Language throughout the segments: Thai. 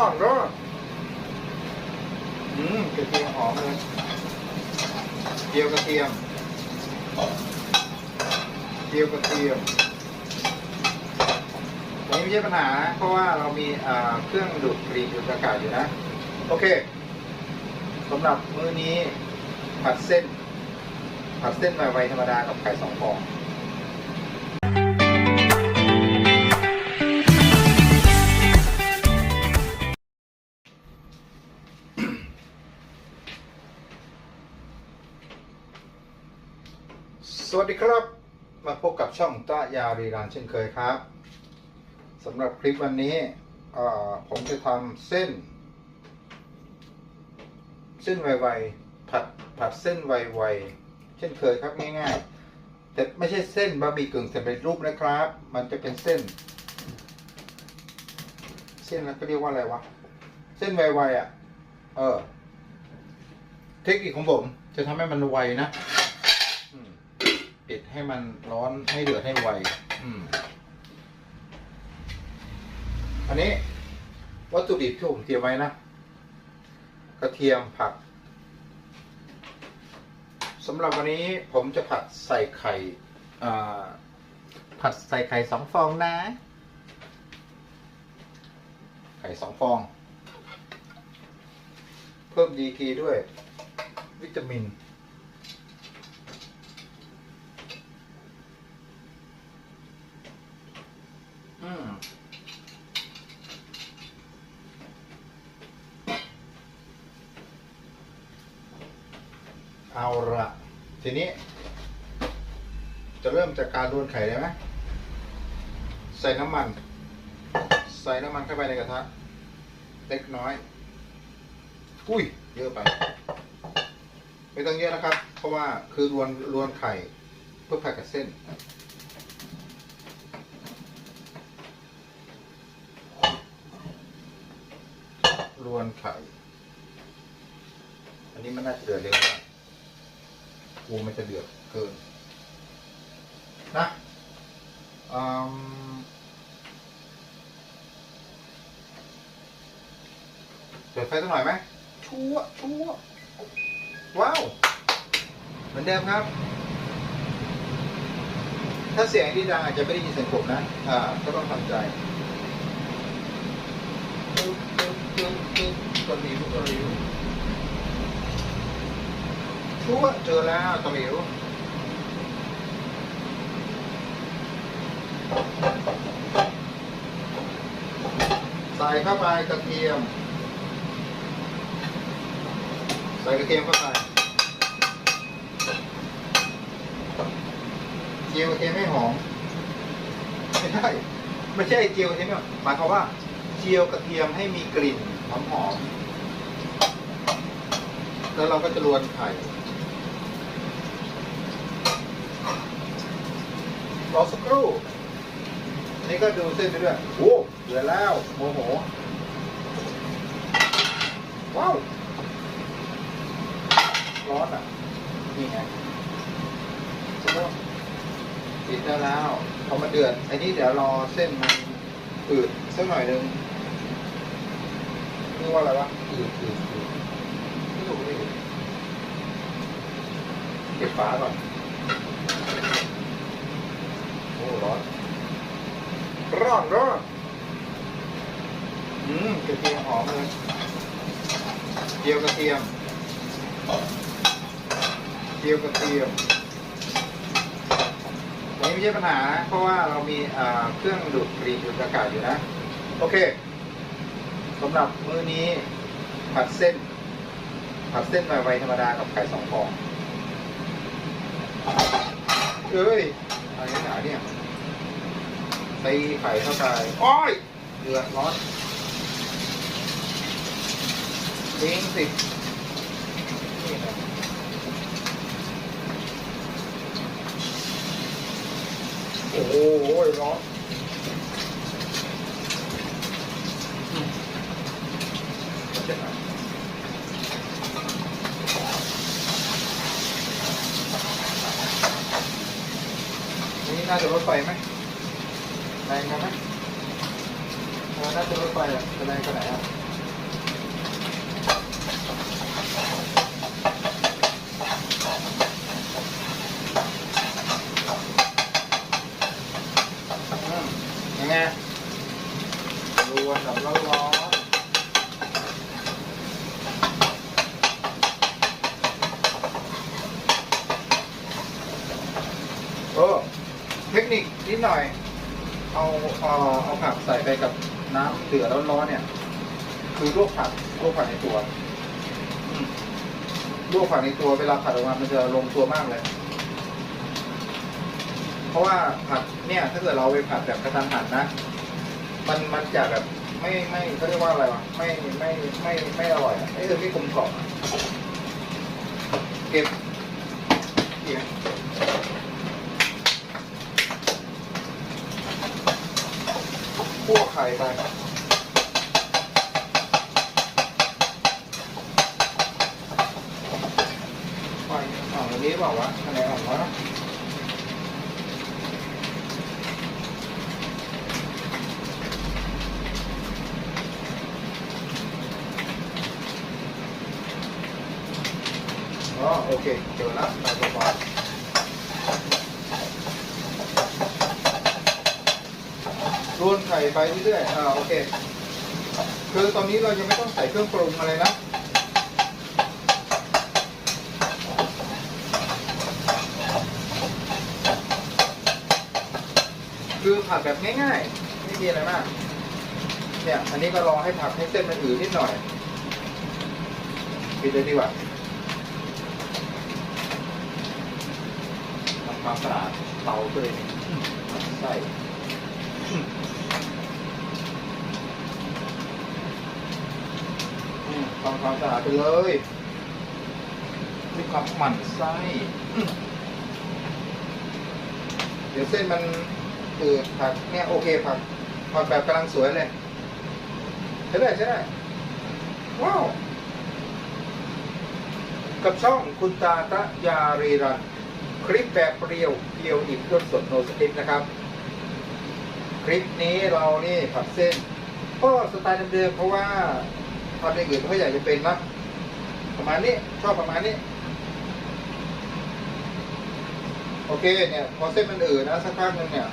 ร้อนร้อนอืมกระเทียมหอมเลยเจียวกระเทียมเจียวกระเทียมอันนี้ไม่ใช่ปัญหา เพราะว่าเรามีเครื่องดูดกลิ่นดูดอากาศอยู่นะ โอเคสำหรับมื้อนี้ผัดเส้น ผัดเส้นไวๆธรรมดากับไข่สองฟอง ช่องต้ายารีรานเช่นเคยครับสำหรับคลิปวันนี้ผมจะทำเส้น เส้นไวๆผัดผัดเส้นไวๆเช่นเคยครับง่ายๆ แต่ไม่ใช่เส้นบะหมี่กึ่งสำเร็จรูปนะครับ มันจะเป็นเส้น เส้นแล้วก็เรียกว่าอะไรวะ เส้นไวๆอะ เออ เทคนิคของผมจะทำให้มันไวนะ ปิดให้มันร้อนให้เดือดให้ไวอืมอันนี้วัตถุดิบที่ผมเตรียมไว้นะ กระเทียมผักสำหรับวันนี้ผมจะผัดใส่ไข่ผัดใส่ไข่สองฟองนะ ไข่สองฟอง เพิ่มดีกรีด้วย วิตามิน เอาละทีนี้ จะเริ่มจากการรวนไข่ได้ไหมใส่น้ำมัน ใส่น้ำมันเข้าไปในกระทะเล็กน้อย อุ้ย เยอะไป ไม่ต้องเยอะนะครับ เพราะว่าคือรวนรวนไข่เพื่อผัดกับเส้นรวนไข่ อันนี้มันน่าจะเดือดเร็วมาก กูมันจะเดือดเกินนะอืมเปิดไฟสักหน่อยไหมชั่วชั่วว้าว เหมือนเดิมครับ ถ้าเสียงที่ดังอาจจะไม่ได้ยินเสียงผมนะ อ่า ก็ต้องทำใจตึ๊บตึ๊บตึ๊บตึ๊ บตะหลิวตะหลิวชั่วเจอแล้วตะหลิวใส่เข้าไปกระเทียม ใส่กระเทียมเข้าไปเจียวกระเทียมให้หอมไม่ใช่ไม่ใช่เจียวกระเทียมให้หอมหมายความว่าเจียวกระเทียมให้มีกลิ่นหอมหอมแล้วเราก็จะรวนไข่ รอสักครู่นนี้ก็ดูเส้นไปด้วยโอ้เหลือแล้วโมโห ว้าว ร้อนอะ นี่ไงจะเริ่มปิดได้แล้วพอมันเดือดอันนี้เดี๋ยวรอเส้นมันอืดสักหน่อยหนึงเรียกว่าอะไรวะอืดอืดอืดไม่ถูกไม่ถูกเก็บฝาก่อน ร้อนร้อนร้อนอืมกระเทียมหอมเลยเจียวกระเทียมเจียวกระเทียมอันนี้ไม่ใช่ปัญหา เพราะว่าเรามีอ่าเครื่องดูดกลิ่นดูดอากาศอยู่นะ โอเคสำหรับมื้อนี้ผัดเส้น ผัดเส้นไวๆธรรมดากับไข่สองฟองเอ้ย อะไรหนาเนี่ยตีไข่เข้าไปโอ้ยเดือดร้อนทิ้งสินี่นะโอ้โหร้อนอืมเจ็บหน่อ น่าจะรถไฟไหมแรงนไหมน่าจะรถไฟอะจะแรงขนาดไหนอะ ดหน่อย เอาเอาเอาผักใส่ไปกับน้ำเดือดร้อนๆเนี่ย คือลวกผักลวกผักในตัวลวกผักในตัวเวลาผัดออกมามันจะลงตัวมากเลย เพราะว่าผัดเนี่ย ถ้าเกิดเราไปผัดแบบกระทันหันนะมันมันจะแบบไม่ไม่เขาเรียกว่าอะไรวะไม่ไม่ไม่ไม่อร่อยอะไม่เออไม่กลมกล่อมเก็บเก็บ คั่วไข่ไปไฟอ่อนอย่างนี้เปล่าวะอันไหนอ่อนวะอ๋อโอเคเจอแล้วตามสบาย รวนไข่ไปเรื่อยๆอ่าโอเค คือตอนนี้เรายังไม่ต้องใส่เครื่องปรุงอะไรนะคือผัดแบบง่ายๆไม่มีอะไรมาก เนี่ย อันนี้ก็รอให้ผัดให้เส้นมันอืดนิดหน่อยปิดเลยดีกว่าทำความสะอาดเตาตัวเองใส่อืม ทำความสะอาดไปเลยด้วยความหมั่นไส้เดี๋ยวเส้นมันคือผักเนี่ยโอเคผักผักแบบกำลังสวยเลยใช่ได้ใช่ได้ว้าวกับช่องคุณตาตะยารีรัน คลิปแบบเรียวเพียวอิ่มรสสดโนสติปนะครับ คลิปนี้เรานี่ผัดเส้น ก็สไตล์เดิมๆเพราะว่า ทำอย่างอื่นไม่อยากจะเป็นนะประมาณนี้ชอบประมาณนี้ โอเคเนี่ย พอเส้นมันอืดนะสักพักหนึงเนี่ย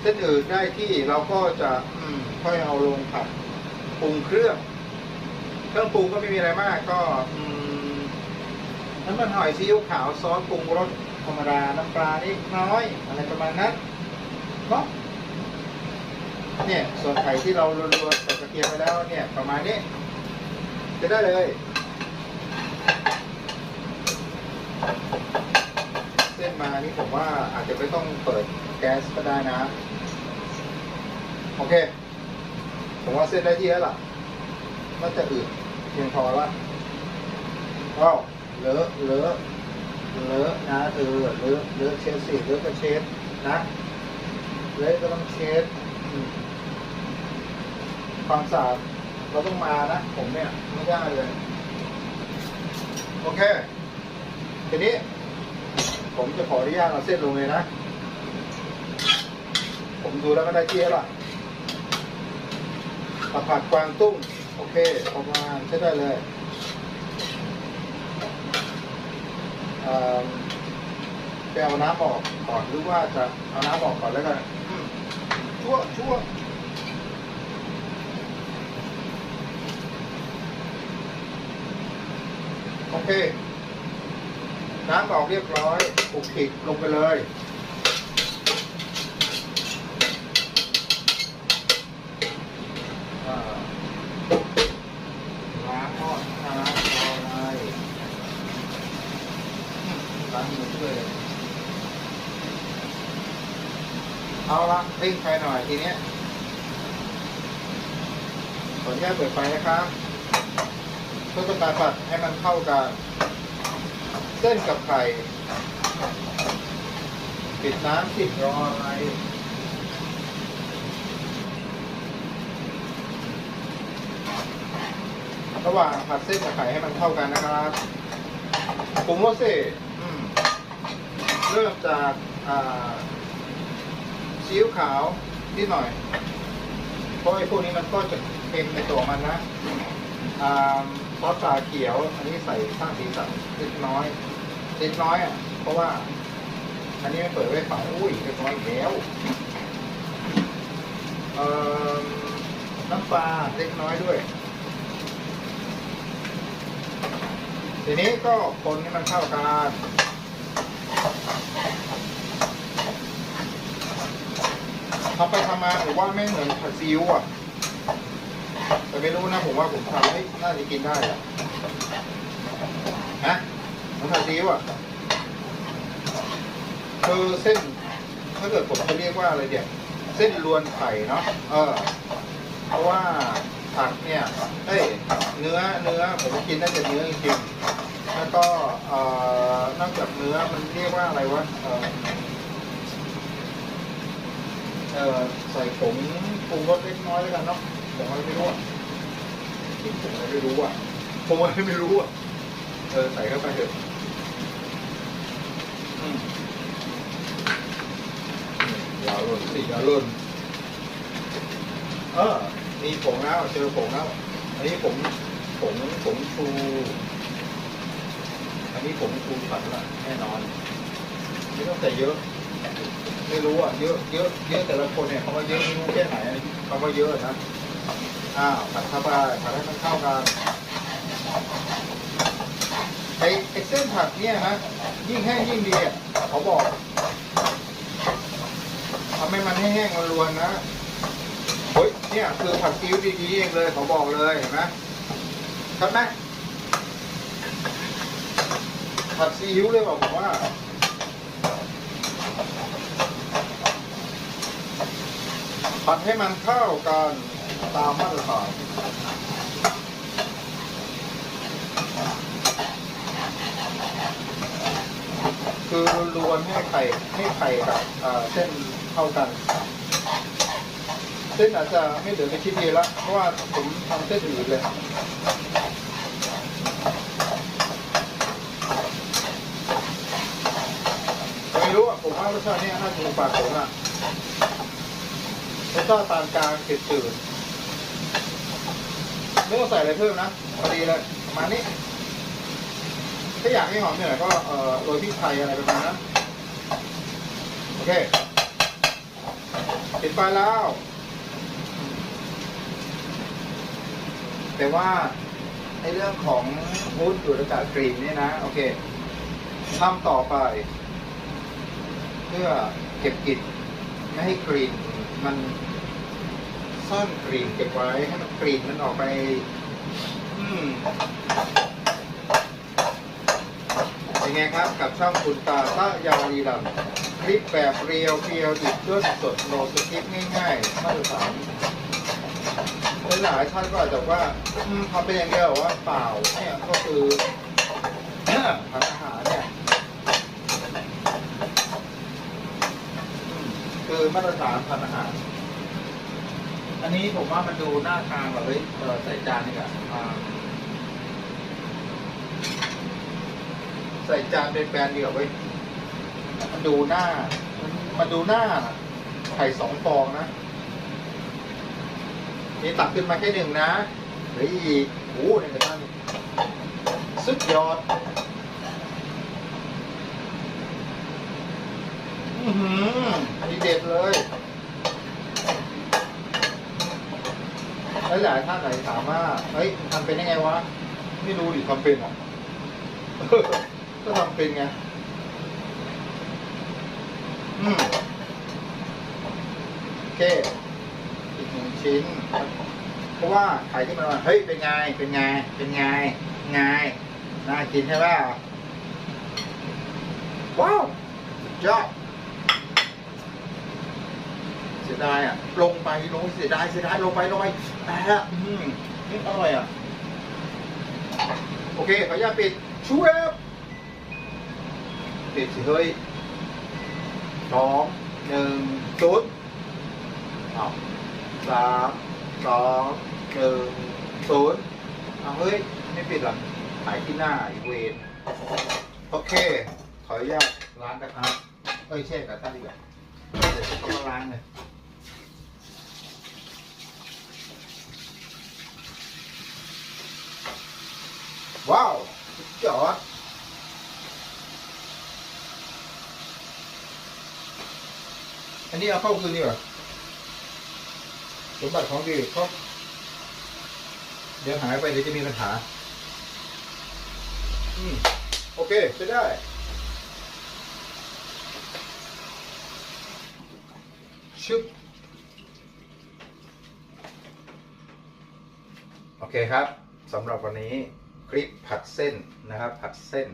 เส้นอืดได้ที่เราก็จะอืมค่อยเอาลงผัดปรุงเครื่อง เครื่องปรุงก็ไม่มีอะไรมาก ก็อืมน้ำมันหอยซีอิ๊วขาวซอสปรุงรสธรรมดาน้ำปลานิดน้อย อะไรประมาณนั้นเนาะ เนี่ยส่วนไข่ที่เรารวนๆใส่กระเทียมไปแล้วเนี่ยประมาณนี้จะได้เลยเส้นมานี่ผมว่าอาจจะไม่ต้องเปิดแก๊สก็ได้นะ โอเค ผมว่าเส้นได้ที่แล้วล่ะน่าจะอืดเพียงพอละว้าวเลอะเลอะเลอะนะเออเลอะเลอะเช็ดสิเลอะก็เช็ดนะเลอะก็ต้องเช็ด ความสะอาดเราต้องมานะ ผมเนี่ยไม่ได้เลย โอเค ทีนี้ ผมจะขออนุญาตเอาเส้นลงเลยนะ ผมดูแล้วก็ได้ที่แล้วล่ะผัดกวางตุ้ง โอเคประมาณใช้ได้เลยเอ่อไปเอาน้ำออกก่อนหรือว่าจะเอาน้ำออกก่อนแล้วกันอืม ชั่วชั่วโอเค น้ำออกเรียบร้อยปลุกขิดลงไปเลยอ่าล้างหม้อน้ำเอาอะไร ล้างมือด้วยเลย เอาละเร่งไฟหน่อยทีเนี้ยขออนุญาตเปิดไฟนะครับเพื่อต้องการผัดให้มันเข้ากันเส้นกับไข่ปิดน้ำปิดรออะไรระหว่างผัดเส้นกับไข่ให้มันเข้ากันนะครับปรุงรสสิอืมเริ่มจากอ่า ซีอิ๊วขาวนิดหน่อย เพราะไอ้พวกนี้มันก็จะเค็มในตัวมันนะอ่าซอสปลาเขียว อันนี้ใส่สร้างสีสันเล็กน้อยเล็กน้อยอะ เพราะว่า อันนี้มันเปิดไว้ฝาอุ้ยเล็กน้อยแล้วน้ำปลาเล็กน้อยด้วย ทีนี้ก็คนให้มันเข้ากัน ทำไปทำมาผมว่าไม่เหมือนผัดซีอิ๊วอะ แต่ไม่รู้นะผมว่าผมทำให้น่าจะกินได้อะฮะมันผัดซีอิ๊วอะคือเส้นถ้าเกิดผมจะเรียกว่าอะไรเดี๋ยวเส้นรวนไข่เนาะเออ เพราะว่าผักเนี่ยเอ้ยเนื้อเนื้อผมกินน่าจะเนื้อจริงๆแล้วก็เอ่อนอกจากเนื้อมันเรียกว่าอะไรวะเออ เออใส่ผงปรุงรสเล็กน้อยแล้วกันเนาะผมอะไรไม่รู้อะผมอะไรไม่รู้อะผมอะไรไม่รู้อะเออใส่เข้าไปเถอะอืมยาหล่นสิอยาหล่นเออมีผงแล้วเจอผงแล้วอันนี้ผงผงผงชูอันนี้ผงชูฝันละแน่นอน ไม่ต้องใส่เยอะ ไม่รู้อะเยอะเยอะเยอะแต่ละคนเนี่ยเขาว่าเยอะไม่รู้แค่ไหนเขาว่าเยอะนะอ้าวผัดเข้าไปผัดให้มันเข้ากันไอ้ไอ้เส้นผัดเนี่ยนะยิ่งแห้งยิ่งดีอะเขาบอกทำให้มันแห้งๆมันรวนๆนะเฮ้ยเนี่ยคือผัดซีอิ๊วดีๆเองเลยเขาบอกเลยเห็นไหมชัดไหมผัดซีอิ๊วเลยบอกว่า ผัดให้มันเข้ากันตามมาตรฐานคือรวนให้ไข่ให้ไข่กับเส้นเข้ากัน เส้นอาจจะไม่เหลือในชิ้นเดียวละเพราะว่าผมทำเส้นอื่นเลยไม่รู้อะผมว่ารสชาติเนี้น่าจะถูกปากผมอะ รสชาติปานกลางจืดจืดไม่ต้องใส่อะไรเพิ่มนะพอดีเลยประมาณนี้ ถ้าอยากให้หอมเหนี่ยก็เอ่อโรยพริกไทยอะไรประมาณนั้นโอเคปิดไฟแล้ว แต่ว่าในเรื่องของมูดดูดอากาศกรีนเนี่ยนะ โอเคทำต่อไป เพื่อเก็บกลิ่นไม่ให้กลิ่น มันซ่อนกลิ่นเก็บไว้ให้มันกลิ่นมันออกไป อืมเป็นไงครับกับช่องคุณตาตะยารีรันคลิปแบบเรียวเพียวดิบด้วยสดโนสคลิปง่ายๆมาตรฐานหลายๆท่านก็อาจจะว่าทำเป็นอย่างเดียวว่าเปล่าเนี่ยก็คือทานอาหารเนี่ยอืม คือมาตรฐานทานอาหาร อันนี้ผมว่ามันดูหน้าทางแบบเฮ้ยใส่จานนี่กะใส่จานเป็นแบรนด์เดียวเว้ยมันดูหน้า มันดูหน้าไข่สองฟองนะนี่ตักขึ้นมาแค่หนึ่งนะเหลืออีโอ้โหในกระทะนี่สุดยอด อือหือนี่เด็ดเลยหลายๆท่านหลายถามว่าเฮ้ยทำเป็นยังไงวะ ไม่รู้ดิทำเป็นอะ ก็ทำเป็นไง อืมโอเค อีกหนึ่งชิ้น เพราะว่าไข่ที่มันมาเฮ้ย เป็นไง เป็นไง เป็นไง ไง น่ากินใช่ป่ะว้าว สุดยอด สียดายอะ ลงไปลงเสียดายเสียดายลงไปลงไปแต่อืมนี่อร่อยอะ โอเคขออนุญาตปิดช่วยปิดสิเฮ้ยสองหนึ่งศูนย์เอาสามสองหนึ่งศูนย์เอาเฮ้ย ไม่ปิดหรอขายที่หน้าอีเวนโอเค ขออนุญาตล้างกระทะเอ้ยแช่กระทะดีกว่าเดี๋ยวจะมาล้างเลย ว้าวเจอดอันนี้เอาเข้าคืนนี่หรอสมบัติของดีเขาเดี๋ยวหายไปเดี๋ยวจะมีปัญหา อืม โอเคจะได้ ชึบ โอเคครับสำหรับวันนี้ คลิปผัดเส้นนะครับ ผัดเส้น